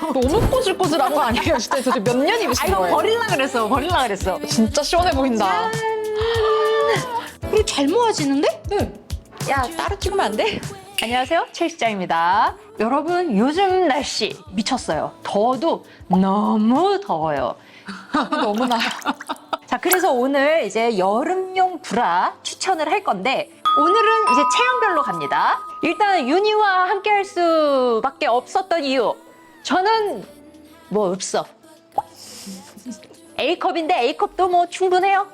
너무 꼬질꼬질한 거 아니에요? 진짜 도대체 몇년아 입으신 이거 거예요? 버릴라 그랬어 버릴라 그랬어 진짜 시원해 보인다. 우리 잘 모아지는데? 네. 야 따로 찍으면 안 돼? 안녕하세요 첼시장입니다 여러분 요즘 날씨 미쳤어요 더워도 너무 더워요 너무나. 자 그래서 오늘 이제 여름용 브라 추천을 할 건데 오늘은 이제 체형별로 갑니다 일단 윤희와 함께 할 수밖에 없었던 이유 저는 뭐 없어 A컵인데 A컵도 뭐 충분해요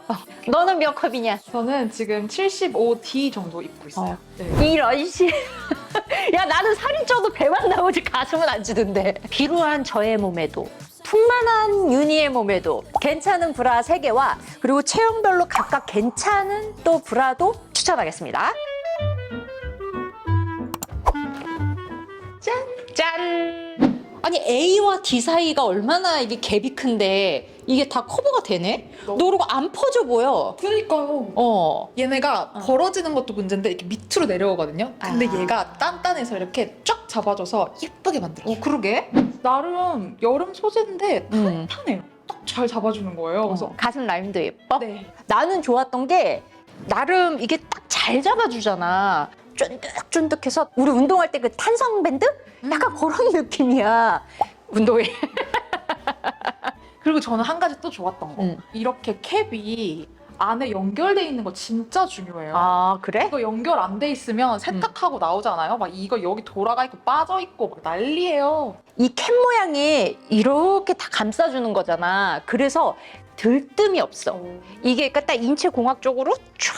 너는 몇 컵이냐 저는 지금 75D 정도 입고 있어요. 어. 네. 이런 씨. 야 나는 살이 쪄도 배만 나오지 가슴은 안 찌던데. 비루한 저의 몸에도 풍만한 윤희의 몸에도 괜찮은 브라 3개와 그리고 체형별로 각각 괜찮은 또 브라도 추천하겠습니다. 짠! 짠! 아니 A와 D 사이가 얼마나 이게 갭이 큰데 이게 다 커버가 되네? 너 그리고 안 퍼져 보여. 그러니까요. 어. 얘네가 벌어지는 것도 문제인데 이렇게 밑으로 내려오거든요. 근데 아. 얘가 단단해서 이렇게 쫙 잡아줘서 예쁘게 만들어 요. 어, 그러게. 나름 여름 소재인데 음. 탄탄해요. 딱 잘 잡아주는 거예요. 그래서 어, 가슴 라인도 예뻐? 네. 나는 좋았던 게 나름 이게 딱 잘 잡아주잖아. 쫀득쫀득해서 우리 운동할 때 그 탄성 밴드? 약간 그런 느낌이야. 운동회. 그리고 저는 한 가지 또 좋았던 거. 음. 이렇게 캡이 안에 연결돼 있는 거 진짜 중요해요. 아 그래? 이거 연결 안 돼 있으면 세탁하고 나오잖아요. 막 이거 여기 돌아가 있고 빠져 있고 막 난리예요. 이 캡 모양이 이렇게 다 감싸주는 거잖아. 그래서 들뜸이 없어. 이게 그러니까 딱 인체 공학적으로 쫙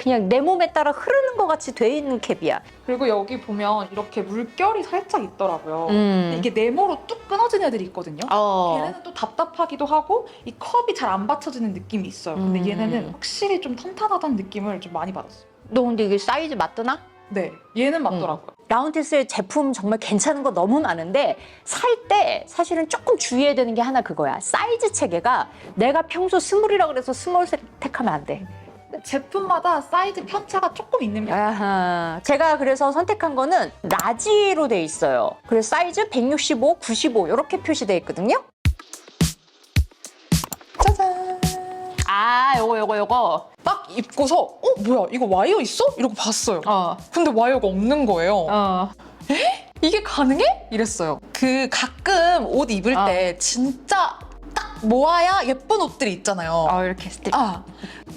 그냥 내 몸에 따라 흐르는 것 같이 돼 있는 캡이야. 그리고 여기 보면 이렇게 물결이 살짝 있더라고요. 음. 이게 네모로 뚝 끊어진 애들이 있거든요. 어. 걔네는 또 답답하기도 하고 이 컵이 잘 안 받쳐지는 느낌이 있어요. 근데 음. 얘네는 확실히 좀 탄탄하다는 느낌을 좀 많이 받았어요. 너 근데 이게 사이즈 맞더나? 네, 얘는 맞더라고요. 라운테스의 제품 정말 괜찮은 거 너무 많은데 살 때 사실은 조금 주의해야 되는 게 하나 그거야. 사이즈 체계가 내가 평소 스몰이라 그래서 스몰 택하면 안 돼. 제품마다 사이즈 편차가 조금 있는 편. 아하. 제가 그래서 선택한 거는 라지로 돼 있어요. 그래서 사이즈 165, 95 이렇게 표시돼 있거든요. 짜잔. 아, 요거 요거 요거. 딱 입고서 어 뭐야 이거 와이어 있어? 이러고 봤어요. 어. 근데 와이어가 없는 거예요. 어. 이게 가능해? 이랬어요. 그 가끔 옷 입을 어. 때 진짜 딱 모아야 예쁜 옷들이 있잖아요. 어, 이렇게 스틱. 아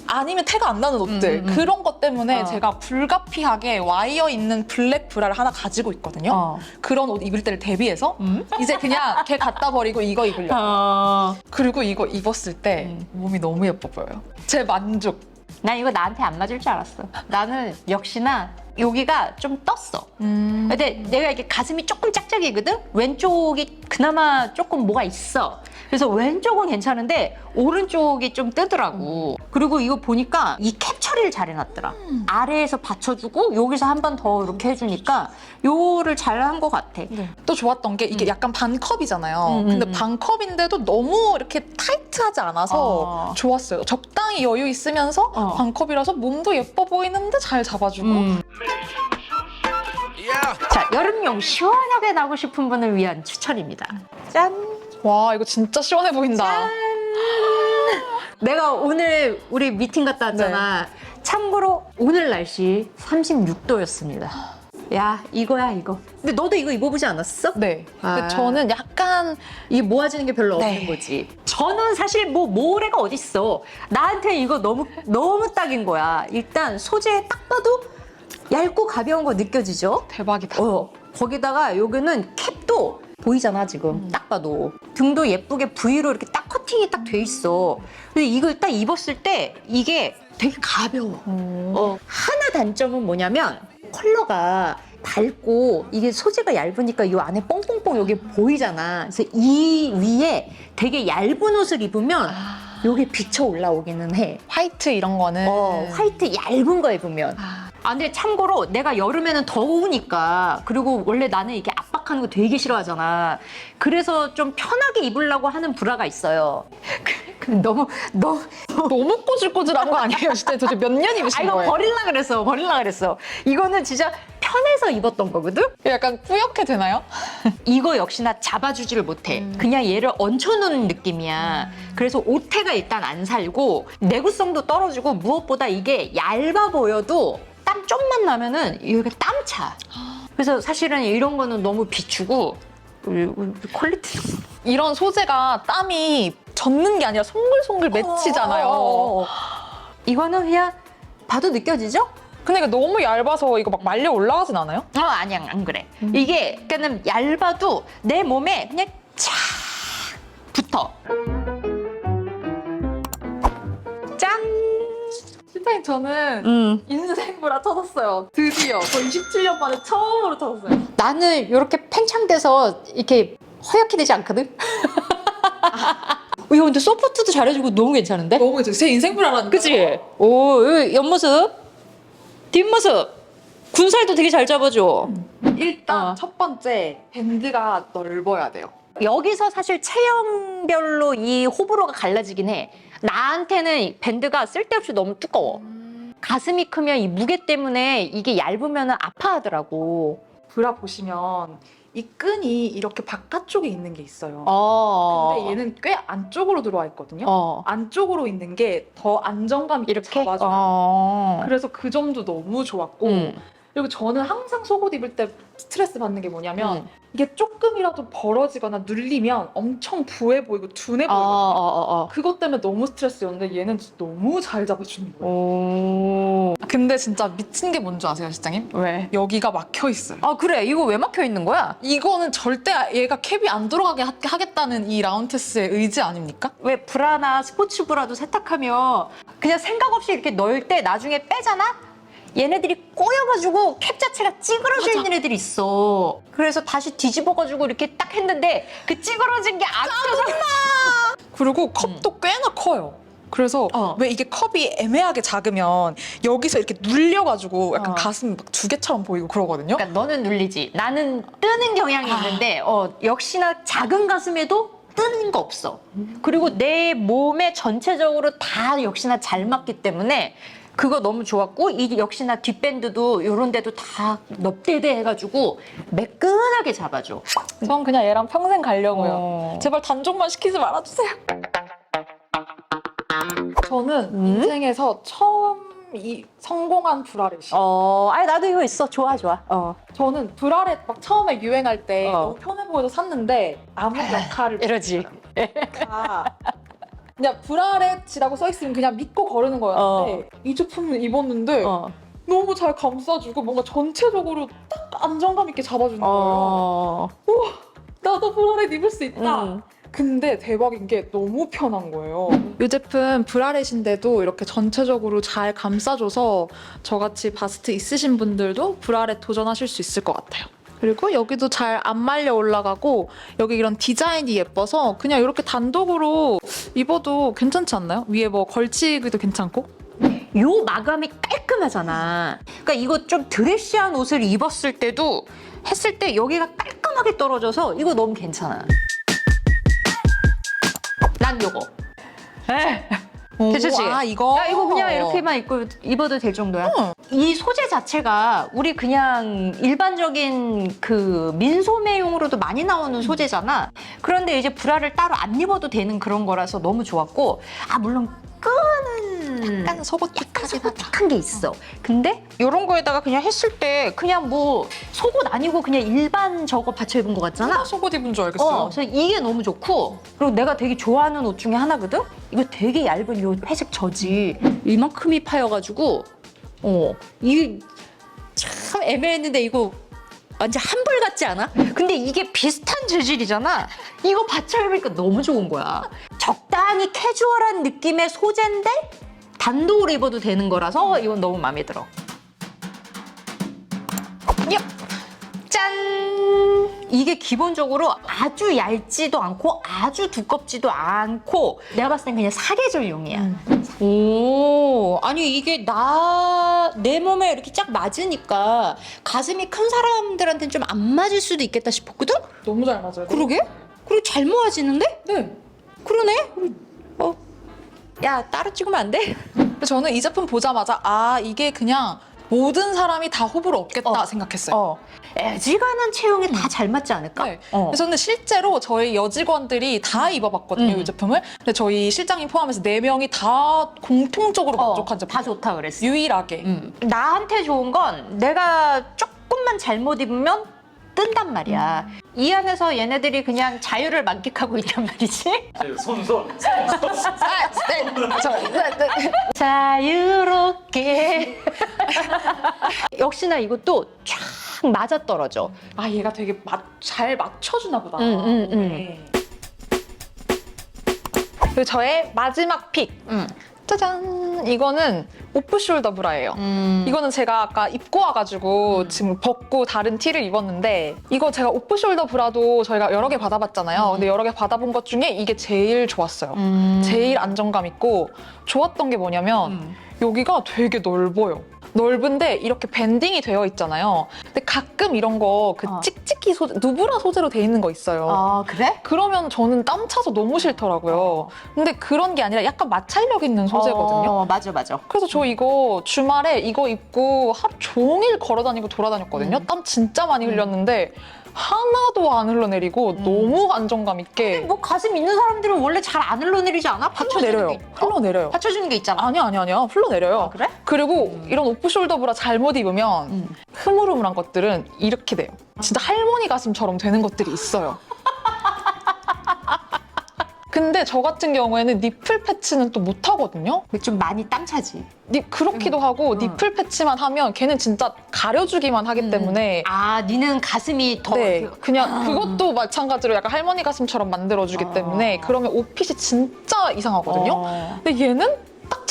아니면 태가 안 나는 옷들 음, 음, 음. 그런 것 때문에 어. 제가 불가피하게 와이어 있는 블랙 브라를 하나 가지고 있거든요. 어. 그런 옷 입을 때를 대비해서 음? 이제 그냥 걔 갖다 버리고 이거 입으려고. 어. 그리고 이거 입었을 때 음. 몸이 너무 예뻐 보여요. 제 만족. 난 이거 나한테 안 맞을 줄 알았어. 나는 역시나 여기가 좀 떴어. 음. 근데 내가 이게 가슴이 조금 짝짝이거든? 왼쪽이 그나마 조금 뭐가 있어. 그래서 왼쪽은 괜찮은데 오른쪽이 좀 뜨더라고. 그리고 이거 보니까 이 캡 처리를 잘 해놨더라. 음. 아래에서 받쳐주고 여기서 한 번 더 이렇게 해주니까 요거를 잘 한 것 같아. 또 좋았던 게 이게 음. 약간 반컵이잖아요. 음, 음, 근데 음. 반컵인데도 너무 이렇게 타이트하지 않아서 어. 좋았어요. 적당히 여유 있으면서 어. 반컵이라서 몸도 예뻐 보이는데 잘 잡아주고 음. 자, 여름용 시원하게 나고 싶은 분을 위한 추천입니다. 짠! 와 이거 진짜 시원해 보인다. 내가 오늘 우리 미팅 갔다 왔잖아. 참고로 오늘 날씨 36도였습니다. 야, 이거야, 이거. 근데 너도 이거 입어보지 않았어? 네. 아. 근데 저는 약간 이게 모아지는 게 별로 네. 없는 거지. 저는 사실 뭐 모래가 어딨어. 나한테 이거 너무 너무 딱인 거야. 일단 소재 딱 봐도 얇고 가벼운 거 느껴지죠? 대박이다. 어. 거기다가 여기는 캡도 보이잖아 지금 음. 딱 봐도 등도 예쁘게 V로 이렇게 딱 커팅이 딱 돼 있어. 근데 이걸 딱 입었을 때 이게 되게 가벼워. 어, 하나 단점은 뭐냐면 컬러가 밝고 이게 소재가 얇으니까 이 안에 뽕뽕뽕 여기 보이잖아. 그래서 이 위에 되게 얇은 옷을 입으면 아, 여기 비쳐 올라오기는 해. 화이트 이런 거는 어, 화이트 얇은 거 입으면. 아, 아, 근데 참고로 내가 여름에는 더우니까 그리고 원래 나는 이게 압박하는 거 되게 싫어하잖아. 그래서 좀 편하게 입으려고 하는 브라가 있어요. 그 너무 너무 너무 꼬질꼬질한 거 아니에요? 진짜 도대체 몇 년 아 입으신 이거 거예요? 버릴라 그랬어 버릴라 그랬어 이거는 진짜 편해서 입었던 거거든? 약간 뿌옇게 되나요? 이거 역시나 잡아주지를 못해. 음. 그냥 얘를 얹혀놓는 느낌이야. 그래서 오태가 일단 안 살고 내구성도 떨어지고 무엇보다 이게 얇아 보여도 땀 좀만 나면은 여기가 땀 차. 그래서 사실은 이런 거는 너무 비추고 우리 퀄리티 이런 소재가 땀이 젖는 게 아니라 송글송글 맺히잖아요. 어, 이거는 그냥 봐도 느껴지죠? 근데 이거 너무 얇아서 이거 막 말려 올라가진 않아요? 어 아니야 안 그래. 이게 그러니까는 얇아도 내 몸에 그냥 착 붙어. 실장님 저는 음. 인생 브라 찾았어요. 드디어 저 27년 만에 처음으로 찾았어요. 나는 이렇게 팽창돼서 이렇게 허옇게 되지 않거든. 어, 이거 근데 소프트도 잘해주고 너무 괜찮은데? 너무 괜찮아요. 제 인생 브라라니까. 그치? 오, 이 옆모습, 뒷모습, 군살도 되게 잘 잡아줘. 일단 어. 첫 번째 밴드가 넓어야 돼요. 여기서 사실 체형별로 이 호불호가 갈라지긴 해. 나한테는 이 밴드가 쓸데없이 너무 두꺼워. 가슴이 크면 이 무게 때문에 이게 얇으면 아파하더라고. 브라 보시면 이 끈이 이렇게 바깥쪽에 있는 게 있어요. 어. 근데 얘는 꽤 안쪽으로 들어와 있거든요. 어. 안쪽으로 있는 게 더 안정감 있게 이렇게? 잡아줘요. 어. 그래서 그 점도 너무 좋았고 음. 그리고 저는 항상 속옷 입을 때 스트레스 받는 게 뭐냐면 음. 이게 조금이라도 벌어지거나 눌리면 엄청 부해 보이고 둔해 어, 보이고 어, 어, 그것 때문에 너무 스트레스였는데 얘는 진짜 너무 잘 잡아주는 어. 거예요. 오. 근데 진짜 미친 게 뭔지 아세요, 실장님? 왜? 여기가 막혀 있어요. 아, 그래. 이거 왜 막혀 있는 거야? 이거는 절대 얘가 캡이 안 들어가게 하- 하겠다는 이 라운테스의 의지 아닙니까? 왜 브라나 스포츠 브라도 세탁하면 그냥 생각 없이 이렇게 넣을 때 나중에 빼잖아? 얘네들이 꼬여가지고 캡 자체가 찌그러져. 있는 애들이 있어. 그래서 다시 뒤집어가지고 이렇게 딱 했는데 그 찌그러진 게 아껴서 그리고 컵도 꽤나 커요. 그래서 어. 왜 이게 컵이 애매하게 작으면 여기서 이렇게 눌려가지고 약간 어. 가슴이 막두 개처럼 보이고 그러거든요. 그러니까 너는 눌리지. 나는 뜨는 경향이 아. 있는데 어, 역시나 작은 가슴에도 뜨는 거 없어. 그리고 내 몸에 전체적으로 다 역시나 잘 맞기 때문에 그거 너무 좋았고 이 역시나 뒷밴드도 이런 데도 다 넙대대 해가지고 매끈하게 잡아줘. 전 그냥 얘랑 평생 가려고요. 어. 제발 단종만 시키지 말아주세요. 저는 음? 인생에서 처음 이 성공한 브라렛이. 어, 아니 나도 이거 있어. 좋아, 좋아. 어, 저는 브라렛 막 처음에 유행할 때 어. 너무 편해 보여서 샀는데 아무 역할을 이러지. 다 그냥 브라렛이라고 써 있으면 그냥 믿고 거르는 거였는데 이 제품을 입었는데 어, 너무 잘 감싸주고 뭔가 전체적으로 딱 안정감 있게 잡아주는 거예요. 어, 나도 브라렛 입을 수 있다. 음. 근데 대박인 게 너무 편한 거예요. 이 제품 브라렛인데도 이렇게 전체적으로 잘 감싸줘서 저같이 바스트 있으신 분들도 브라렛 도전하실 수 있을 것 같아요. 그리고 여기도 잘 안 말려 올라가고 여기 이런 디자인이 예뻐서 그냥 이렇게 단독으로 입어도 괜찮지 않나요? 위에 뭐 걸치기도 괜찮고 요 마감이 깔끔하잖아. 그러니까 이거 좀 드레시한 옷을 입었을 때도 했을 때 여기가 깔끔하게 떨어져서 이거 너무 괜찮아. 난 요거. 에. 괜찮지? 아 이거 야, 이거 그냥 이렇게만 입고 입어도 될 정도야. 응. 이 소재 자체가 우리 그냥 일반적인 그 민소매용으로도 많이 나오는 소재잖아. 그런데 이제 브라를 따로 안 입어도 되는 그런 거라서 너무 좋았고, 아 물론 약간 속옷 약간 소박한 게 있어. 근데 이런 거에다가 그냥 했을 때 그냥 뭐 속옷 아니고 그냥 일반 저거 받쳐 입은 거 같잖아. 속옷 입은 줄 알겠어요. 어, 그래서 이게 너무 좋고 그리고 내가 되게 좋아하는 옷 중에 하나거든. 이거 되게 얇은 요 회색 저지 이만큼이 파여가지고 어 이게 참 애매했는데 이거 완전 한벌 같지 않아? 근데 이게 비슷한 재질이잖아. 이거 받쳐 입으니까 너무 좋은 거야. 적당히 캐주얼한 느낌의 소재인데 단독으로 입어도 되는 거라서 이건 너무 마음에 들어. 얍! 짠! 이게 기본적으로 아주 얇지도 않고 아주 두껍지도 않고 내가 봤을 땐 그냥 사계절용이야. 음. 오, 아니 이게 나 내 몸에 이렇게 쫙 맞으니까 가슴이 큰 사람들한테는 좀 안 맞을 수도 있겠다 싶었거든? 너무 잘 맞아요. 그러게? 그리고 잘 모아지는데? 네. 그러네? 어. 야, 따로 찍으면 안 돼? 저는 이 제품 보자마자 아 이게 그냥 모든 사람이 다 호불호 없겠다 어. 생각했어요. 어. 애지간한 체형에 다 잘 맞지 않을까? 네. 어. 그래서 근데 실제로 저희 여직원들이 다 입어봤거든요, 음. 이 제품을. 근데 저희 실장님 포함해서 네 명이 다 공통적으로 어, 만족한 제품. 다 좋다 그랬어. 유일하게. 음. 나한테 좋은 건 내가 조금만 잘못 입으면 뜬단 말이야. 이 안에서 얘네들이 그냥 자유를 만끽하고 있단 말이지. 손손 아, 네. 저, 네, 네. 자유롭게. 역시나 이것도 쫙 맞아떨어져. 아, 얘가 되게 맞, 잘 맞춰주나 보다. 음, 음, 음. 네. 그리고 저의 마지막 픽. 음. 짜잔! 이거는 오프숄더 브라예요. 음. 이거는 제가 아까 입고 와가지고 지금 벗고 다른 티를 입었는데 이거 제가 오프숄더 브라도 저희가 여러 개 받아봤잖아요. 근데 여러 개 받아본 것 중에 이게 제일 좋았어요. 음. 제일 안정감 있고 좋았던 게 뭐냐면 음. 여기가 되게 넓어요. 넓은데 이렇게 밴딩이 되어 있잖아요. 근데 가끔 이런 거 그 어. 찍찍이 소재, 누브라 소재로 돼 있는 거 있어요. 아 그래? 그러면 저는 땀 차서 너무 싫더라고요. 근데 그런 게 아니라 약간 마찰력 있는 소재거든요. 어, 맞아 맞아. 그래서 저 이거 주말에 이거 입고 하루 종일 걸어 다니고 돌아다녔거든요. 음. 땀 진짜 많이 흘렸는데 하나도 안 흘러내리고 음. 너무 안정감 있게 뭐 가슴 있는 사람들은 원래 잘 안 흘러내리지 않아? 받쳐주는 흘러내려요. 게 있- 어? 흘러내려요. 받쳐주는 게 있잖아. 아니야, 아니야, 아니야. 흘러내려요. 아, 그래? 그리고 이런 오프숄더 브라 잘못 입으면 음. 흐물흐물한 것들은 이렇게 돼요. 진짜 할머니 가슴처럼 되는 것들이 있어요. 근데 저 같은 경우에는 니플 패치는 또 못 하거든요. 좀 많이 땀 차지. 니, 그렇기도 하고 음. 니플 패치만 하면 걔는 진짜 가려주기만 하기 때문에 아, 니는 가슴이 더 네, 이렇게- 그냥 그것도 마찬가지로 약간 할머니 가슴처럼 만들어주기 아. 때문에 그러면 옷핏이 진짜 이상하거든요. 어. 근데 얘는 딱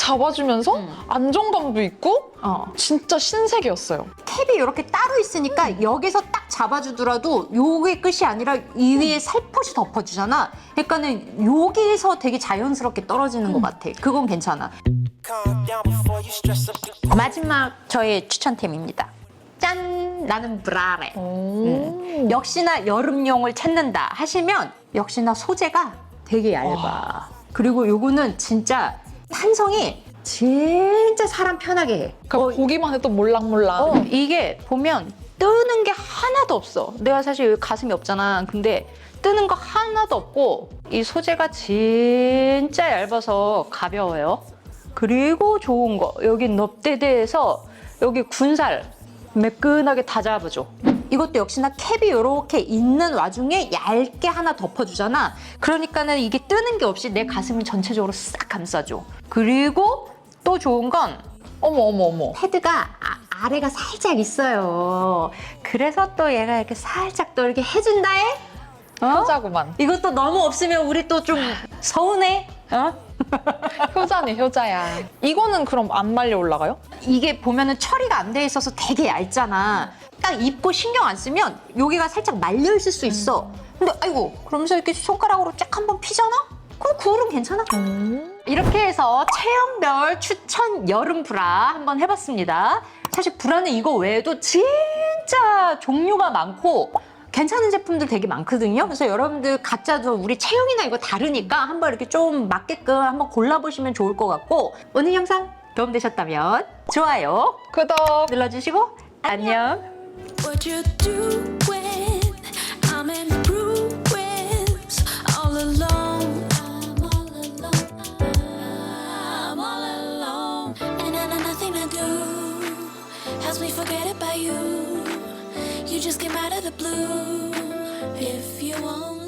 잡아주면서 음. 안정감도 있고 어. 진짜 신세계였어요. 캡이 이렇게 따로 있으니까 여기서 딱 잡아주더라도 요게 끝이 아니라 이 위에 살포시 덮어주잖아. 그러니까는 여기서 되게 자연스럽게 떨어지는 것 같아. 그건 괜찮아. Calm down before you stress up. 마지막 저의 추천템입니다. 짠! 나는 브라레. 음. 역시나 여름용을 찾는다 하시면 역시나 소재가 되게 얇아. 그리고 요거는 진짜 탄성이 진짜 사람 편하게 해. 그러니까 보기만 해도 몰랑몰랑. 어, 이게 보면 뜨는 게 하나도 없어. 내가 사실 여기 가슴이 없잖아. 근데 뜨는 거 하나도 없고 이 소재가 진짜 얇아서 가벼워요. 그리고 좋은 거 여기 넙대대에서 여기 군살 매끈하게 다 잡아줘. 이것도 역시나 캡이 이렇게 있는 와중에 얇게 하나 덮어주잖아. 그러니까는 이게 뜨는 게 없이 내 가슴을 전체적으로 싹 감싸줘. 그리고 또 좋은 건 어머 어머 어머. 패드가 아, 래가 살짝 있어요. 그래서 또 얘가 이렇게 살짝 또 이렇게 해준다해? 어? 효자구만. 이것도 너무 없으면 우리 또 좀 서운해. 어? 효자네 효자야. 이거는 그럼 안 말려 올라가요? 이게 보면은 처리가 안 돼 있어서 되게 얇잖아. 딱 입고 신경 안 쓰면 여기가 살짝 말려 있을 수 있어. 근데 아이고 그러면서 이렇게 손가락으로 쫙 한번 피잖아? 그럼 그거는 괜찮아. 이렇게 해서 체형별 추천 여름 브라 한번 해봤습니다. 사실 브라는 이거 외에도 진짜 종류가 많고 괜찮은 제품들 되게 많거든요. 그래서 여러분들 각자도 우리 체형이나 이거 다르니까 한번 이렇게 좀 맞게끔 한번 골라보시면 좋을 것 같고 오늘 영상 도움되셨다면 좋아요 구독 눌러주시고 안녕. What you do when I'm in ruins, all alone. I'm all alone. I'm all alone, and I know nothing to do. Helps me forget about you. just came out of the blue. If you only